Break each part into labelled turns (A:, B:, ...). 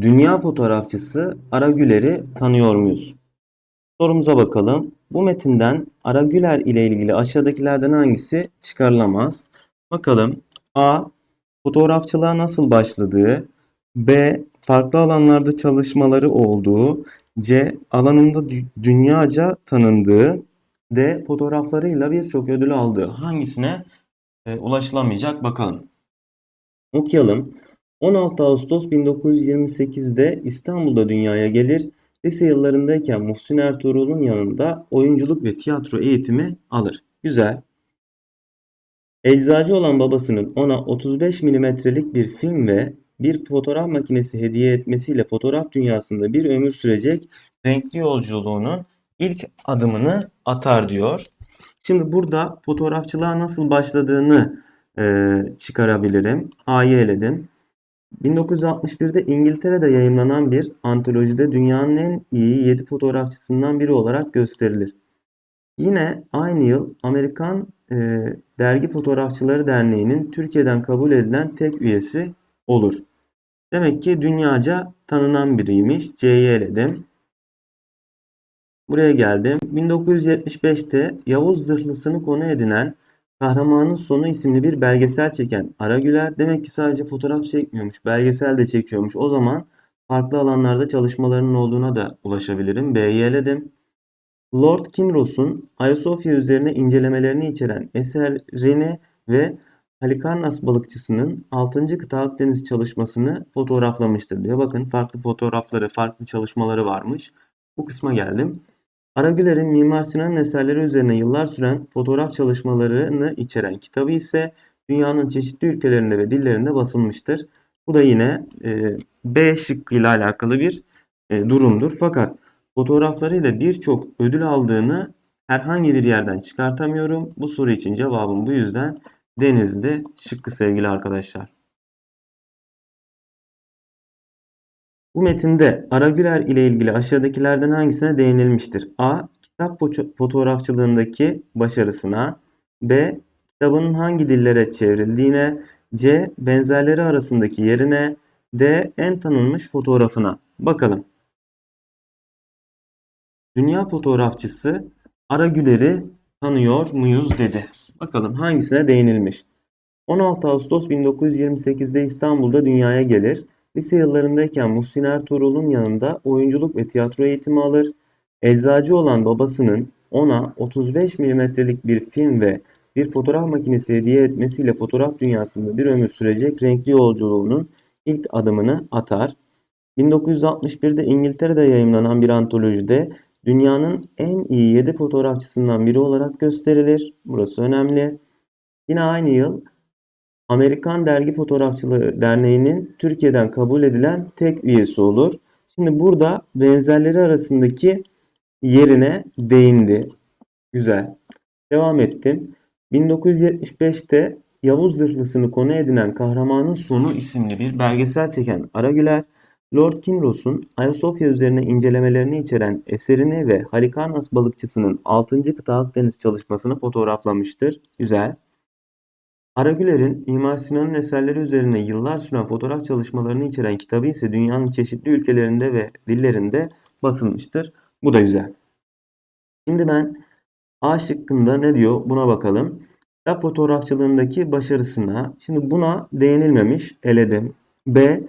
A: Dünya fotoğrafçısı Ara Güler'i tanıyor muyuz? Sorumuza bakalım. Bu metinden Ara Güler ile ilgili aşağıdakilerden hangisi çıkarılamaz? Bakalım. A. Fotoğrafçılığa nasıl başladığı. B. Farklı alanlarda çalışmaları olduğu. C. Alanında dü- dünyaca tanındığı. D. Fotoğraflarıyla birçok ödül aldığı. Hangisine e, ulaşılamayacak bakalım. Okuyalım. 16 Ağustos 1928'de İstanbul'da dünyaya gelir. Lise yıllarındayken Muhsin Ertuğrul'un yanında oyunculuk ve tiyatro eğitimi alır. Güzel. Eczacı olan babasının ona 35 milimetrelik bir film ve bir fotoğraf makinesi hediye etmesiyle fotoğraf dünyasında bir ömür sürecek renkli yolculuğunun ilk adımını atar diyor. Şimdi burada fotoğrafçılığa nasıl başladığını e, çıkarabilirim. A'yı eledim. 1961'de İngiltere'de yayımlanan bir antolojide dünyanın en iyi 7 fotoğrafçısından biri olarak gösterilir. Yine aynı yıl Amerikan e, Dergi Fotoğrafçıları Derneği'nin Türkiye'den kabul edilen tek üyesi olur. Demek ki dünyaca tanınan biriymiş. C'yi eledim. Buraya geldim. 1975'te Yavuz Zırhlısı'nı konu edinen Kahramanın Sonu isimli bir belgesel çeken Ara Güler demek ki sadece fotoğraf çekmiyormuş, belgesel de çekiyormuş. O zaman farklı alanlarda çalışmalarının olduğuna da ulaşabilirim. B'yi. Lord Kinross'un Ayasofya üzerine incelemelerini içeren eserini ve Halikarnas balıkçısının 6. kıta Akdeniz çalışmasını fotoğraflamıştır diyor. Bakın farklı fotoğrafları, farklı çalışmaları varmış. Bu kısma geldim. Aragüler'in Mimar Sinan'ın eserleri üzerine yıllar süren fotoğraf çalışmalarını içeren kitabı ise dünyanın çeşitli ülkelerinde ve dillerinde basılmıştır. Bu da yine e, B şıkkıyla alakalı bir e, durumdur. Fakat fotoğraflarıyla birçok ödül aldığını herhangi bir yerden çıkartamıyorum. Bu soru için cevabım bu yüzden Denizli şıkkı sevgili arkadaşlar. Bu metinde Ara Güler ile ilgili aşağıdakilerden hangisine değinilmiştir? A. Kitap foto- fotoğrafçılığındaki başarısına. B. Kitabının hangi dillere çevrildiğine. C. Benzerleri arasındaki yerine. D. En tanınmış fotoğrafına. Bakalım. Dünya fotoğrafçısı Ara Güler'i tanıyor muyuz dedi. Bakalım hangisine değinilmiş. 16 Ağustos 1928'de İstanbul'da dünyaya gelir. Lise yıllarındayken Muhsin Ertuğrul'un yanında oyunculuk ve tiyatro eğitimi alır. Eczacı olan babasının ona 35 milimetrelik bir film ve bir fotoğraf makinesi hediye etmesiyle fotoğraf dünyasında bir ömür sürecek renkli yolculuğunun ilk adımını atar. 1961'de İngiltere'de yayımlanan bir antolojide dünyanın en iyi 7 fotoğrafçısından biri olarak gösterilir. Burası önemli. Yine aynı yıl Amerikan Dergi Fotoğrafçılığı Derneği'nin Türkiye'den kabul edilen tek üyesi olur. Şimdi burada benzerleri arasındaki yerine değindi. Güzel. Devam ettim. 1975'te Yavuz Zırhlısı'nı konu edinen Kahramanın Sonu isimli bir belgesel çeken Aragüler, Lord Kinross'un Ayasofya üzerine incelemelerini içeren eserini ve Halikarnas balıkçısının 6. kıta Akdeniz çalışmasını fotoğraflamıştır. Güzel. Aragüler'in Mimar Sinan'ın eserleri üzerine yıllar süren fotoğraf çalışmalarını içeren kitabı ise dünyanın çeşitli ülkelerinde ve dillerinde basılmıştır. Bu da güzel. Şimdi ben A şıkkında ne diyor buna bakalım. Kitap fotoğrafçılığındaki başarısına. Şimdi buna değinilmemiş. Eledim. B.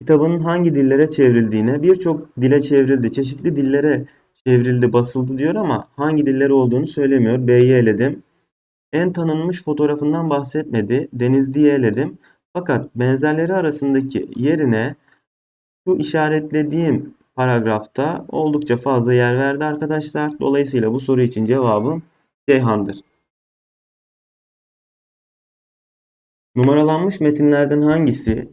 A: Kitabın hangi dillere çevrildiğine. Birçok dile çevrildi. Çeşitli dillere çevrildi, basıldı diyor ama hangi dilleri olduğunu söylemiyor. B'yi eledim. En tanınmış fotoğrafından bahsetmedi. Denizli'yi eledim. Fakat benzerleri arasındaki yerine şu işaretlediğim paragrafta oldukça fazla yer verdi arkadaşlar. Dolayısıyla bu soru için cevabım Ceyhan'dır. Numaralanmış metinlerden hangisi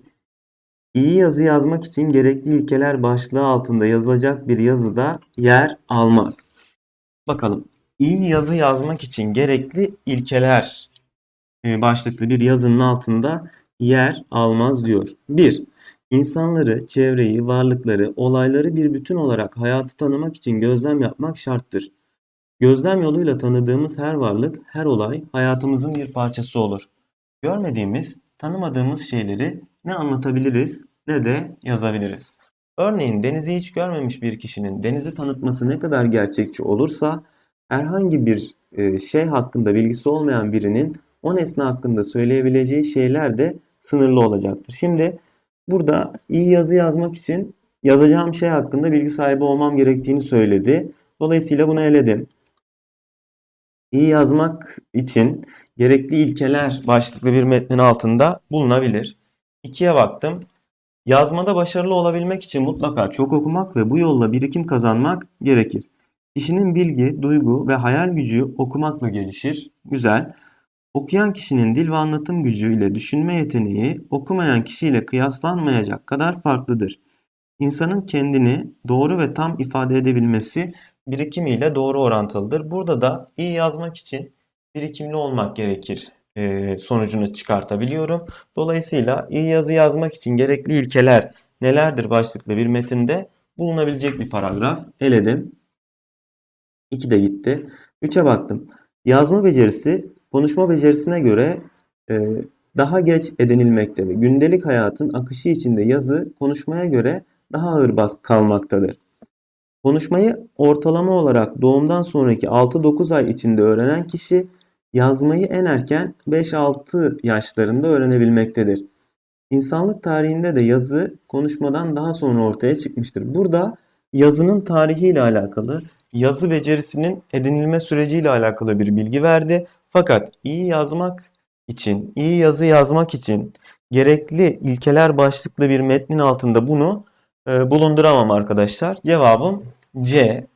A: iyi yazı yazmak için gerekli ilkeler başlığı altında yazılacak bir yazıda yer almaz? Bakalım. İyi yazı yazmak için gerekli ilkeler e, başlıklı bir yazının altında yer almaz diyor. 1. İnsanları, çevreyi, varlıkları, olayları bir bütün olarak hayatı tanımak için gözlem yapmak şarttır. Gözlem yoluyla tanıdığımız her varlık, her olay hayatımızın bir parçası olur. Görmediğimiz, tanımadığımız şeyleri ne anlatabiliriz ne de yazabiliriz. Örneğin denizi hiç görmemiş bir kişinin denizi tanıtması ne kadar gerçekçi olursa herhangi bir e, şey hakkında bilgisi olmayan birinin o nesne hakkında söyleyebileceği şeyler de sınırlı olacaktır. Şimdi burada iyi yazı yazmak için yazacağım şey hakkında bilgi sahibi olmam gerektiğini söyledi. Dolayısıyla bunu eledim. İyi yazmak için gerekli ilkeler başlıklı bir metnin altında bulunabilir. İkiye baktım. Yazmada başarılı olabilmek için mutlaka çok okumak ve bu yolla birikim kazanmak gerekir. Kişinin bilgi, duygu ve hayal gücü okumakla gelişir. Güzel. Okuyan kişinin dil ve anlatım gücü ile düşünme yeteneği okumayan kişiyle kıyaslanmayacak kadar farklıdır. İnsanın kendini doğru ve tam ifade edebilmesi birikimiyle doğru orantılıdır. Burada da iyi yazmak için birikimli olmak gerekir e, sonucunu çıkartabiliyorum. Dolayısıyla iyi yazı yazmak için gerekli ilkeler nelerdir başlıklı bir metinde bulunabilecek bir paragraf eledim. 2 de gitti. 3'e baktım. Yazma becerisi konuşma becerisine göre e, daha geç edinilmekte ve gündelik hayatın akışı içinde yazı konuşmaya göre daha ağır bas kalmaktadır. Konuşmayı ortalama olarak doğumdan sonraki 6-9 ay içinde öğrenen kişi yazmayı en erken 5-6 yaşlarında öğrenebilmektedir. İnsanlık tarihinde de yazı konuşmadan daha sonra ortaya çıkmıştır. Burada yazının tarihiyle alakalı, yazı becerisinin edinilme süreciyle alakalı bir bilgi verdi. Fakat iyi yazmak için, iyi yazı yazmak için gerekli ilkeler başlıklı bir metnin altında bunu e, bulunduramam arkadaşlar. Cevabım C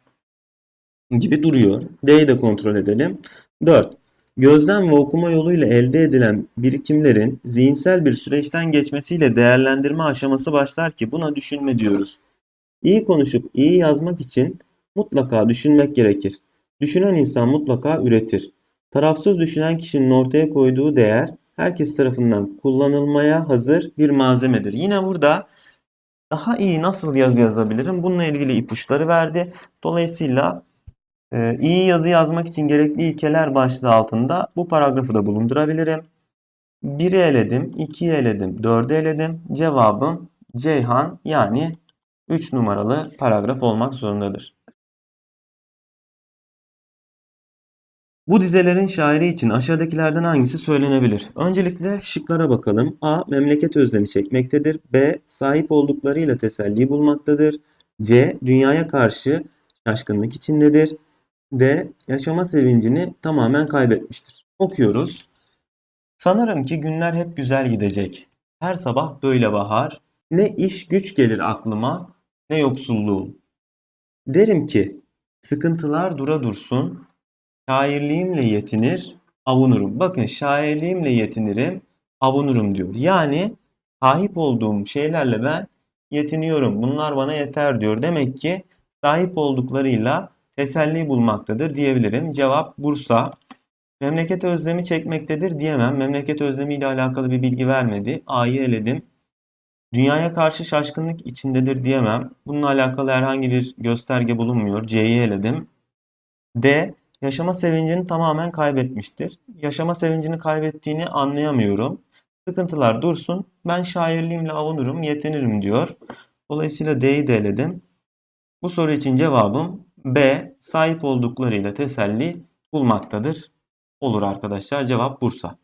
A: gibi duruyor. D'yi de kontrol edelim. 4. Gözlem ve okuma yoluyla elde edilen birikimlerin zihinsel bir süreçten geçmesiyle değerlendirme aşaması başlar ki buna düşünme diyoruz. İyi konuşup iyi yazmak için mutlaka düşünmek gerekir. Düşünen insan mutlaka üretir. Tarafsız düşünen kişinin ortaya koyduğu değer herkes tarafından kullanılmaya hazır bir malzemedir. Yine burada daha iyi nasıl yazı yazabilirim? Bununla ilgili ipuçları verdi. Dolayısıyla e, iyi yazı yazmak için gerekli ilkeler başlığı altında bu paragrafı da bulundurabilirim. 1'i eledim, 2'yi eledim, 4'ü eledim. Cevabım Ceyhan yani 3 numaralı paragraf olmak zorundadır. Bu dizelerin şairi için aşağıdakilerden hangisi söylenebilir? Öncelikle şıklara bakalım. A. Memleket özlemi çekmektedir. B. Sahip olduklarıyla teselli bulmaktadır. C. Dünyaya karşı şaşkınlık içindedir. D. Yaşama sevincini tamamen kaybetmiştir. Okuyoruz. Sanırım ki günler hep güzel gidecek. Her sabah böyle bahar. Ne iş güç gelir aklıma ne yoksulluğum. Derim ki sıkıntılar dura dursun. Şairliğimle yetinir, avunurum. Bakın şairliğimle yetinirim, avunurum diyor. Yani sahip olduğum şeylerle ben yetiniyorum. Bunlar bana yeter diyor. Demek ki sahip olduklarıyla teselli bulmaktadır diyebilirim. Cevap Bursa. Memleket özlemi çekmektedir diyemem. Memleket özlemi ile alakalı bir bilgi vermedi. A'yı eledim. Dünyaya karşı şaşkınlık içindedir diyemem. Bununla alakalı herhangi bir gösterge bulunmuyor. C'yi eledim. D. Yaşama sevincini tamamen kaybetmiştir. Yaşama sevincini kaybettiğini anlayamıyorum. Sıkıntılar dursun. Ben şairliğimle avunurum, yetinirim diyor. Dolayısıyla D'yi de eledim. Bu soru için cevabım B. Sahip olduklarıyla teselli bulmaktadır. Olur arkadaşlar. Cevap Bursa.